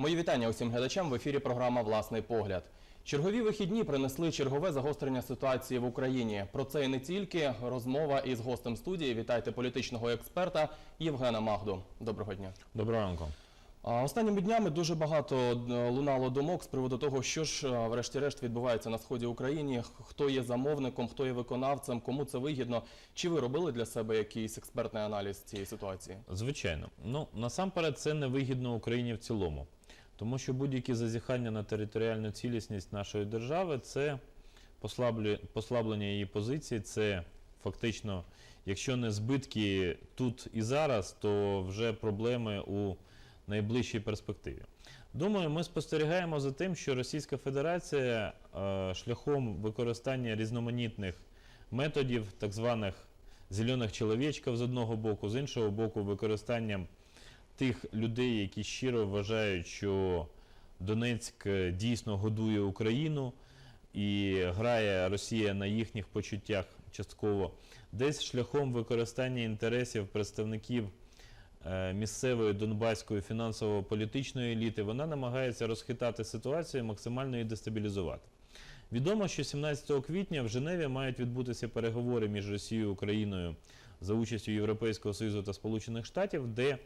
Мої вітання усім глядачам в ефірі програма Власний погляд. Чергові вихідні принесли чергове загострення ситуації в Україні. Про це і не тільки розмова із гостем студії. Вітайте політичного експерта Євгена Магду. Доброго дня. Доброго ранку. Останніми днями дуже багато е, лунало думок з приводу того, що ж е, врешті-решт відбувається на сході України, хто є замовником, хто є виконавцем, кому це вигідно. Чи ви робили для себе якийсь експертний аналіз цієї ситуації? Звичайно. Ну насамперед це не вигідно Україні в цілому, тому що будь-які зазіхання на територіальну цілісність нашої держави це послаблення її позиції. Це фактично, якщо не збитки тут і зараз, то вже проблеми у найближчій перспективі. Думаю, ми спостерігаємо за тим, що Російська Федерація е, шляхом використання різноманітних методів, так званих зелених чоловічків з одного боку, з іншого боку, використанням тих людей, які щиро вважають, що Донецьк е, дійсно годує Україну і грає Росія на їхніх почуттях частково, десь шляхом використання інтересів представників е, місцевої донбаської фінансово-політичної еліти, вона намагається розхитати ситуацію і максимально її дестабілізувати. Відомо, що 17 квітня в Женеві мають відбутися переговори між Росією і Україною за участю Європейського Союзу та Сполучених Штатів, де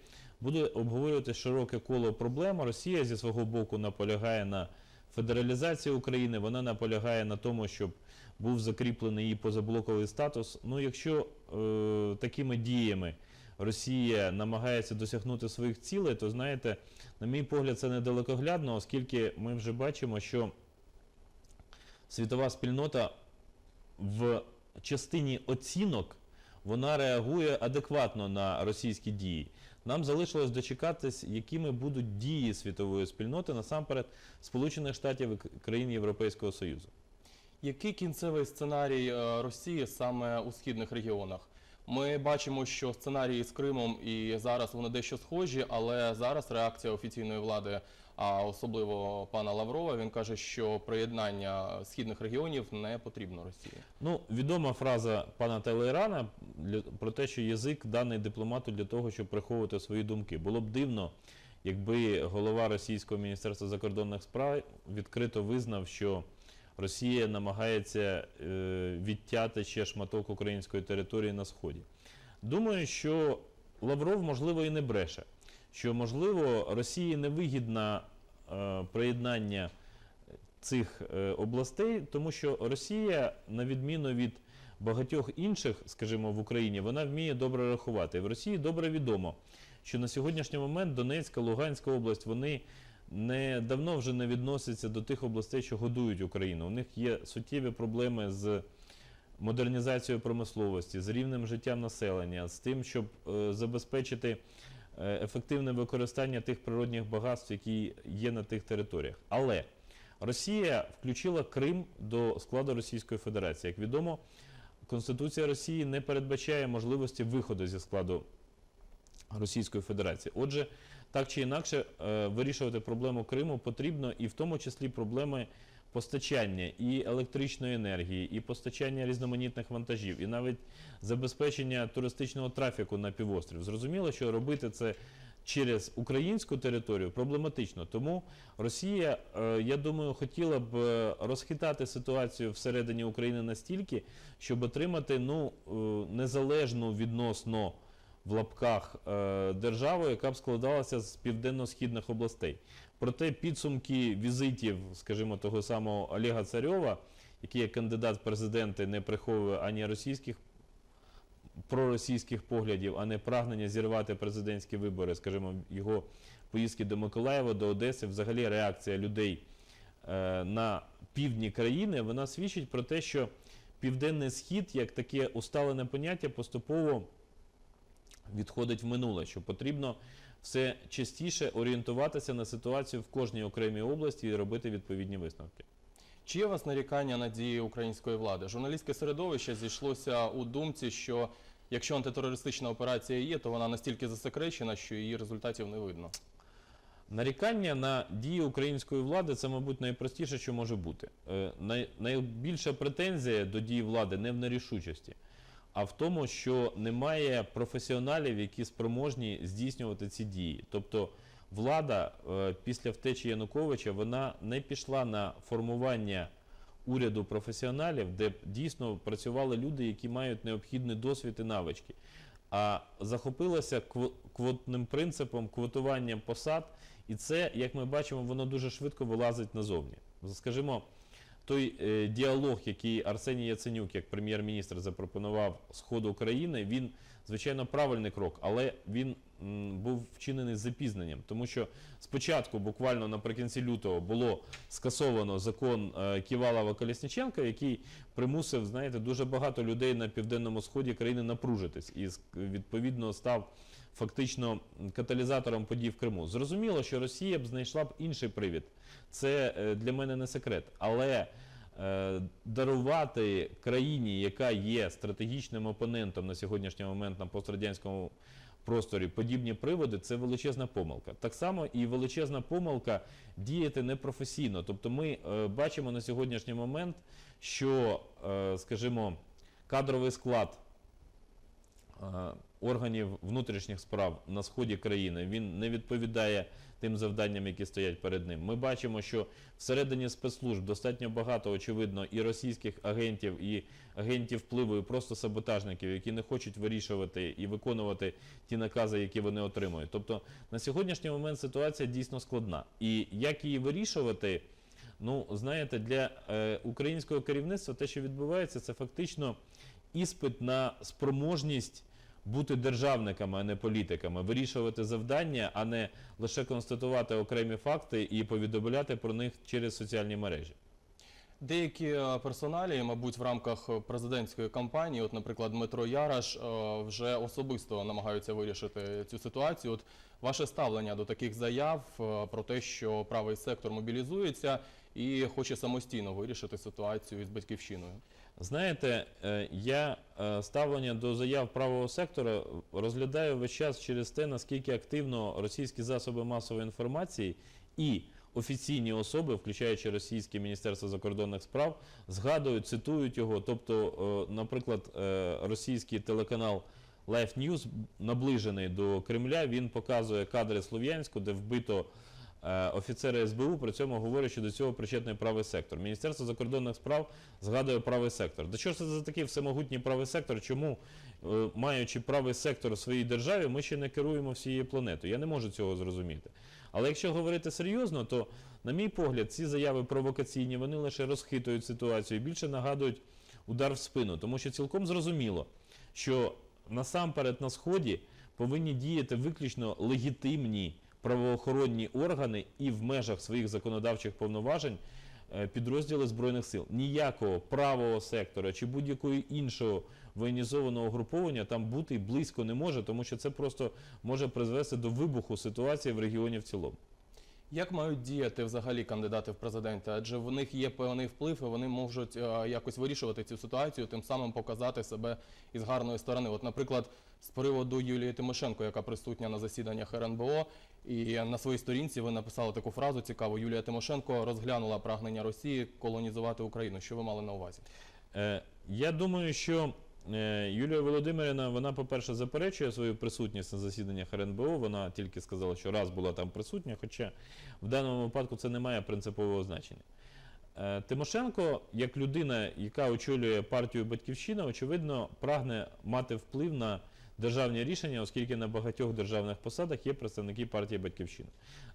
буде обговорювати широке коло проблем. Росія зі свого боку наполягає на федералізації України. Вона наполягає на тому, щоб був закріплений її позаблоковий статус. Ну, якщо е, такими діями Росія намагається досягнути своїх цілей, то знаєте, на мій погляд, це недалекоглядно, оскільки ми вже бачимо, що світова спільнота в частині оцінок вона реагує адекватно на російські дії. Нам залишилось дочекатись, якими будуть дії світової спільноти насамперед Сполучених Штатів і країн Європейського Союзу. Який кінцевий сценарій е, Росії саме у східних регіонах? Ми бачимо, що сценарії з Кримом і зараз вони дещо схожі, але зараз реакція офіційної влади, а особливо пана Лаврова, він каже, що приєднання східних регіонів не потрібно Росії. Ну, відома фраза пана Телейрана для- про те, що язик даний дипломату для того, щоб приховувати свої думки. Було б дивно, якби голова російського міністерства закордонних справ відкрито визнав, що Росія намагається е, відтяти ще шматок української території на сході. Думаю, що Лавров, можливо, і не бреше, що можливо Росії не вигідна е, приєднання цих е, областей, тому що Росія, на відміну від багатьох інших, скажімо, в Україні, вона вміє добре рахувати. В Росії добре відомо, що на сьогоднішній момент Донецька, Луганська область, вони не давно вже не відносяться до тих областей, що годують Україну. У них є суттєві проблеми з модернізацією промисловості, з рівнем життя населення, з тим, щоб е, забезпечити е, ефективне використання тих природних багатств, які є на тих територіях. Але Росія включила Крим до складу Російської Федерації. Як відомо, Конституція Росії не передбачає можливості виходу зі складу Російської Федерації. Отже, так чи інакше, е, вирішувати проблему Криму потрібно, і в тому числі проблеми постачання і електричної енергії, і постачання різноманітних вантажів, і навіть забезпечення туристичного трафіку на півострів. Зрозуміло, що робити це через українську територію проблематично. Тому Росія, е, я думаю, хотіла б е, розхитати ситуацію всередині України настільки, щоб отримати ну, незалежну відносно в лапках е, державу, яка б складалася з південно-східних областей. Проте підсумки візитів, скажімо, того самого Олега Царьова, який як кандидат в президенти не приховує ані російських проросійських поглядів, а не прагнення зірвати президентські вибори, скажімо, його поїздки до Миколаєва, до Одеси, взагалі реакція людей е, на півдні країни, вона свідчить про те, що Південний Схід, як таке усталене поняття, поступово відходить в минуле, що потрібно все частіше орієнтуватися на ситуацію в кожній окремій області і робити відповідні висновки. Чи є у вас нарікання на дії української влади? Журналістське середовище зійшлося у думці, що якщо антитерористична операція є, то вона настільки засекречена, що її результатів не видно. Нарікання на дії української влади це, мабуть, найпростіше, що може бути. Е, най, найбільша претензія до дії влади не в нерішучості, а в тому, що немає професіоналів, які спроможні здійснювати ці дії. Тобто влада е, після втечі Януковича вона не пішла на формування уряду професіоналів, де дійсно працювали люди, які мають необхідний досвід і навички, а захопилася квотним принципом, квотуванням посад, і це, як ми бачимо, воно дуже швидко вилазить назовні. Скажімо, той е, діалог, який Арсеній Яценюк, як прем'єр-міністр, запропонував Сходу України, він звичайно правильний крок, але він м, був вчинений з запізненням, тому що спочатку, буквально наприкінці лютого, було скасовано закон е, Ківалова Колісніченка, який примусив, знаєте, дуже багато людей на південному сході країни напружитись і відповідно став фактично каталізатором подій в Криму. Зрозуміло, що Росія б знайшла б інший привід. Це е, для мене не секрет. Але е, дарувати країні, яка є стратегічним опонентом на сьогоднішній момент на пострадянському просторі, подібні приводи, це величезна помилка. Так само і величезна помилка діяти непрофесійно. Тобто ми е, бачимо на сьогоднішній момент, що, е, скажімо, кадровий склад е, органів внутрішніх справ на сході країни він не відповідає тим завданням, які стоять перед ним. Ми бачимо, що всередині спецслужб достатньо багато, очевидно, і російських агентів, і агентів впливу, і просто саботажників, які не хочуть вирішувати і виконувати ті накази, які вони отримують. Тобто на сьогоднішній момент ситуація дійсно складна. І як її вирішувати? Ну, знаєте, для е, українського керівництва те, що відбувається, це фактично іспит на спроможність бути державниками, а не політиками, вирішувати завдання, а не лише констатувати окремі факти і повідомляти про них через соціальні мережі. Деякі е, персоналі, мабуть, в рамках президентської кампанії, от, наприклад, Дмитро Яраш, е, вже особисто намагаються вирішити цю ситуацію. От ваше ставлення до таких заяв е, про те, що правий сектор мобілізується і хоче самостійно вирішити ситуацію із батьківщиною. Знаєте, я ставлення до заяв правого сектора розглядаю весь час через те, наскільки активно російські засоби масової інформації і офіційні особи, включаючи російське міністерство закордонних справ, згадують, цитують його. Тобто, е, наприклад, е, російський телеканал Life News, наближений до Кремля, він показує кадри Слов'янську, де вбито е, офіцери СБУ, при цьому говорять, що до цього причетний правий сектор. Міністерство закордонних справ згадує правий сектор. До чого це за такий всемогутній правий сектор? Чому, маючи правий сектор у своїй державі, ми ще не керуємо всією планетою? Я не можу цього зрозуміти. Але якщо говорити серйозно, то, на мій погляд, ці заяви провокаційні, вони лише розхитують ситуацію і більше нагадують удар в спину, тому що цілком зрозуміло, що насамперед на сході повинні діяти виключно легітимні правоохоронні органи і в межах своїх законодавчих повноважень підрозділи збройних сил. Ніякого правого сектора чи будь-якого іншого воєнізованого груповання там бути близько не може, тому що це просто може призвести до вибуху ситуації в регіоні в цілому. Як мають діяти взагалі кандидати в президенти? Адже в них є певний вплив, і вони можуть е, якось вирішувати цю ситуацію, тим самим показати себе із гарної сторони. От, наприклад, з приводу Юлії Тимошенко, яка присутня на засіданнях РНБО, і на своїй сторінці ви написали таку фразу цікаву: Юлія Тимошенко розглянула прагнення Росії колонізувати Україну. Що ви мали на увазі? Е, Я думаю, що е, Юлія Володимирівна, вона, по-перше, заперечує свою присутність на засіданнях РНБО. Вона тільки сказала, що раз була там присутня, хоча в даному випадку це не має принципового значення. Е, Тимошенко, як людина, яка очолює партію Батьківщина, очевидно, прагне мати вплив на державні рішення, оскільки на багатьох державних посадах є представники партії Батьківщина.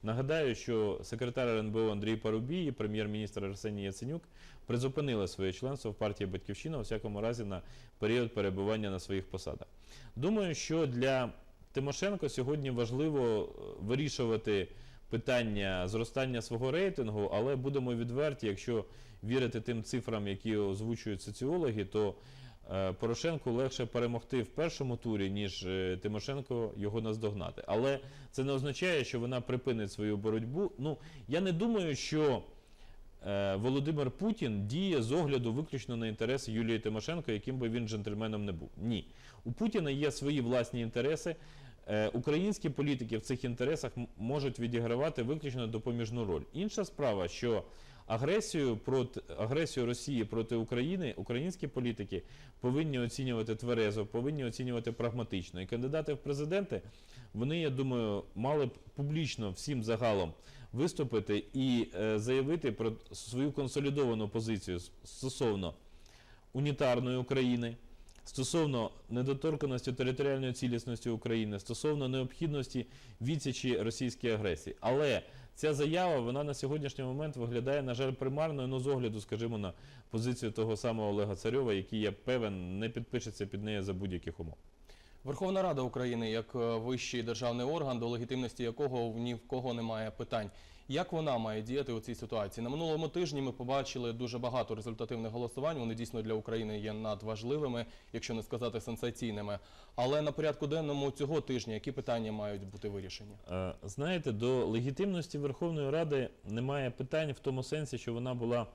Нагадаю, що секретар РНБО Андрій Парубій і прем'єр-міністр Арсеній Яценюк призупинили своє членство в партії Батьківщина, у всякому разі, на період перебування на своїх посадах. Думаю, що для Тимошенко сьогодні важливо е, вирішувати питання зростання свого рейтингу, але будемо відверті, якщо вірити тим цифрам, які озвучують соціологи, то Порошенку легше перемогти в першому турі, ніж е, Тимошенко його наздогнати. Але це не означає, що вона припинить свою боротьбу. Ну, я не думаю, що е, Володимир Путін діє з огляду виключно на інтереси Юлії Тимошенко, яким би він джентльменом не був. Ні. У Путіна є свої власні інтереси. Е, Українські політики в цих інтересах можуть відігравати виключно допоміжну роль. Інша справа, що агресію проти агресію Росії проти України українські політики повинні оцінювати тверезо, повинні оцінювати прагматично. І кандидати в президенти, вони, я думаю, мали б публічно всім загалом виступити і е, заявити про свою консолідовану позицію стосовно унітарної України, стосовно недоторканості територіальної цілісності України, стосовно необхідності відсічі російській агресії. Але ця заява вона на сьогоднішній момент виглядає, на жаль, примарною, ну з огляду, скажімо, на позицію того самого Олега Царьова, який я певен не підпишеться під неї за будь-яких умов. Верховна Рада України як е, вищий державний орган, до легітимності якого ні в кого немає питань. Як вона має діяти у цій ситуації? На минулому тижні ми побачили дуже багато результативних голосувань. Вони дійсно для України є надважливими, якщо не сказати сенсаційними. Але на порядку денному цього тижня які питання мають бути вирішені? Е, Знаєте, до легітимності Верховної Ради немає питань в тому сенсі, що вона була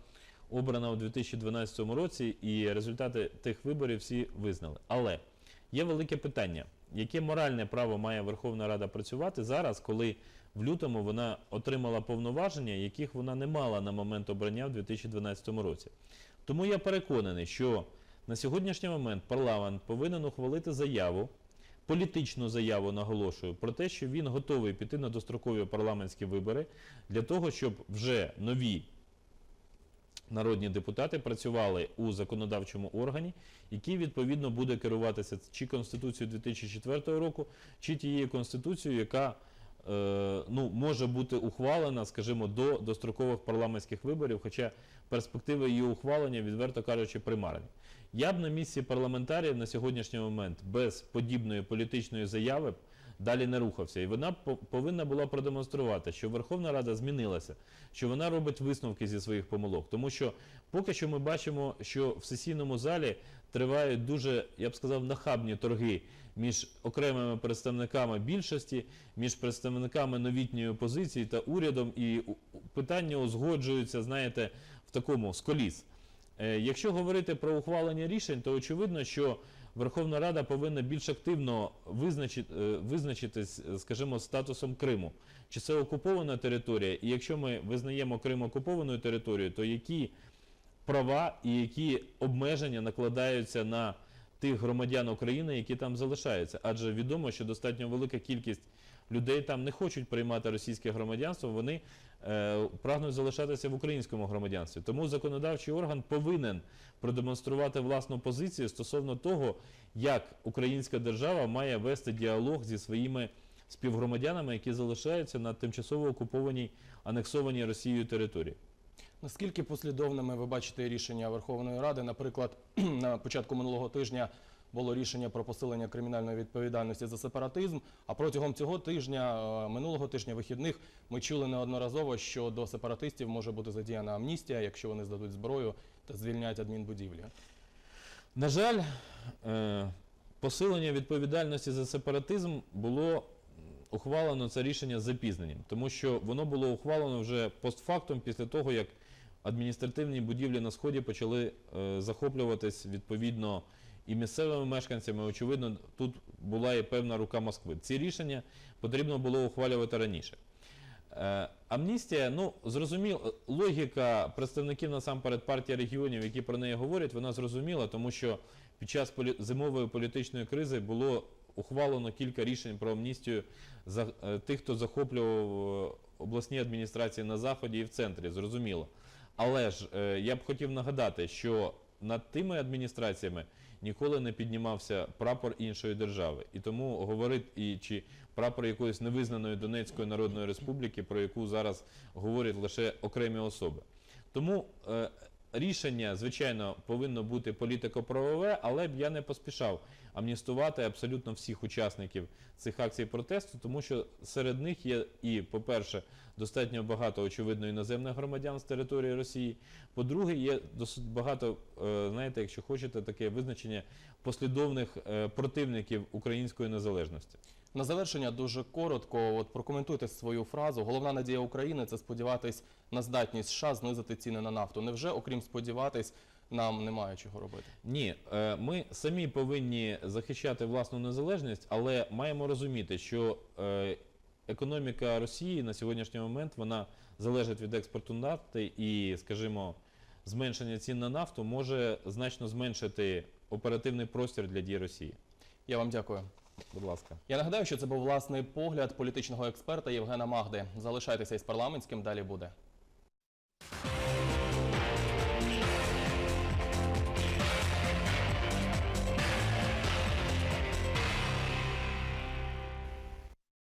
обрана у 2012 році, і результати тих виборів всі визнали. Але є велике питання: яке моральне право має Верховна Рада працювати зараз, коли в лютому вона отримала повноваження, яких вона не мала на момент обрання в 2012 році. Тому я переконаний, що на сьогоднішній момент парламент повинен ухвалити заяву, політичну заяву наголошую про те, що він готовий піти на дострокові парламентські вибори для того, щоб вже нові народні депутати працювали у законодавчому органі, який відповідно буде керуватися чи Конституцією 2004 року, чи тією Конституцією, яка е, ну, може бути ухвалена, скажімо, до дострокових парламентських виборів, хоча перспективи її ухвалення, відверто кажучи, примарні. Я б на місці парламентарів на сьогоднішній момент без подібної політичної заяви далі не рухався. І вона по- повинна була продемонструвати, що Верховна Рада змінилася, що вона робить висновки зі своїх помилок. Тому що поки що ми бачимо, що в сесійному залі тривають дуже, я б сказав, нахабні торги між окремими представниками більшості, між представниками новітньої опозиції та урядом, і питання узгоджуються, знаєте, в такому сколіс. Е, Якщо говорити про ухвалення рішень, то очевидно, що Верховна Рада повинна більш активно визначити, е, визначитись, е, скажімо, статусом Криму. Чи це окупована територія? І якщо ми визнаємо Крим окупованою територією, то які права і які обмеження накладаються на тих громадян України, які там залишаються? Адже відомо, що достатньо велика кількість людей там не хочуть приймати російське громадянство, вони е, прагнуть залишатися в українському громадянстві. Тому законодавчий орган повинен продемонструвати власну позицію стосовно того, як українська держава має вести діалог зі своїми співгромадянами, які залишаються на тимчасово окупованій анексованій Росією території. Наскільки послідовними ви бачите рішення Верховної Ради? Наприклад, на початку минулого тижня було рішення про посилення кримінальної відповідальності за сепаратизм. А протягом цього тижня, е, минулого тижня, вихідних, ми чули неодноразово, що до сепаратистів може бути задіяна амністія, якщо вони здадуть зброю та звільнять адмінбудівлі. На жаль, е, посилення відповідальності за сепаратизм було ухвалено це рішення запізненням, тому що воно було ухвалено вже постфактум після того, як адміністративні будівлі на сході почали е, захоплюватись відповідно і місцевими мешканцями. Очевидно, тут була і певна рука Москви. Ці рішення потрібно було ухвалювати раніше. Е, Амністія, ну зрозуміло, логіка представників насамперед партії регіонів, які про неї говорять, вона зрозуміла, тому що під час зимової політичної кризи було ухвалено кілька рішень про амністію за е, тих, хто захоплював е, обласні адміністрації на заході і в центрі. Зрозуміло. Але ж я б хотів нагадати, що над тими адміністраціями ніколи не піднімався прапор іншої держави. І тому говорить і чи прапор якоїсь невизнаної Донецької Народної Республіки, про яку зараз говорять лише окремі особи. Тому е, рішення, звичайно, повинно бути політико-правове, але б я не поспішав амністувати абсолютно всіх учасників цих акцій протесту, тому що серед них є і, по-перше, достатньо багато очевидно іноземних громадян з території Росії. По-друге, є досить багато, е, знаєте, якщо хочете, таке визначення послідовних е, противників української незалежності. На завершення дуже коротко. От прокоментуйте свою фразу. Головна надія України це сподіватись на здатність США знизити ціни на нафту. Невже, окрім сподіватись, нам немає чого робити? Ні, е, ми самі повинні захищати власну незалежність, але маємо розуміти, що е, економіка Росії на сьогоднішній момент вона залежить від експорту нафти і, скажімо, зменшення цін на нафту може значно зменшити оперативний простір для дій Росії. Я вам дякую. Будь ласка. Я нагадаю, що це був власний погляд політичного експерта Євгена Магди. Залишайтеся із парламентським, далі буде.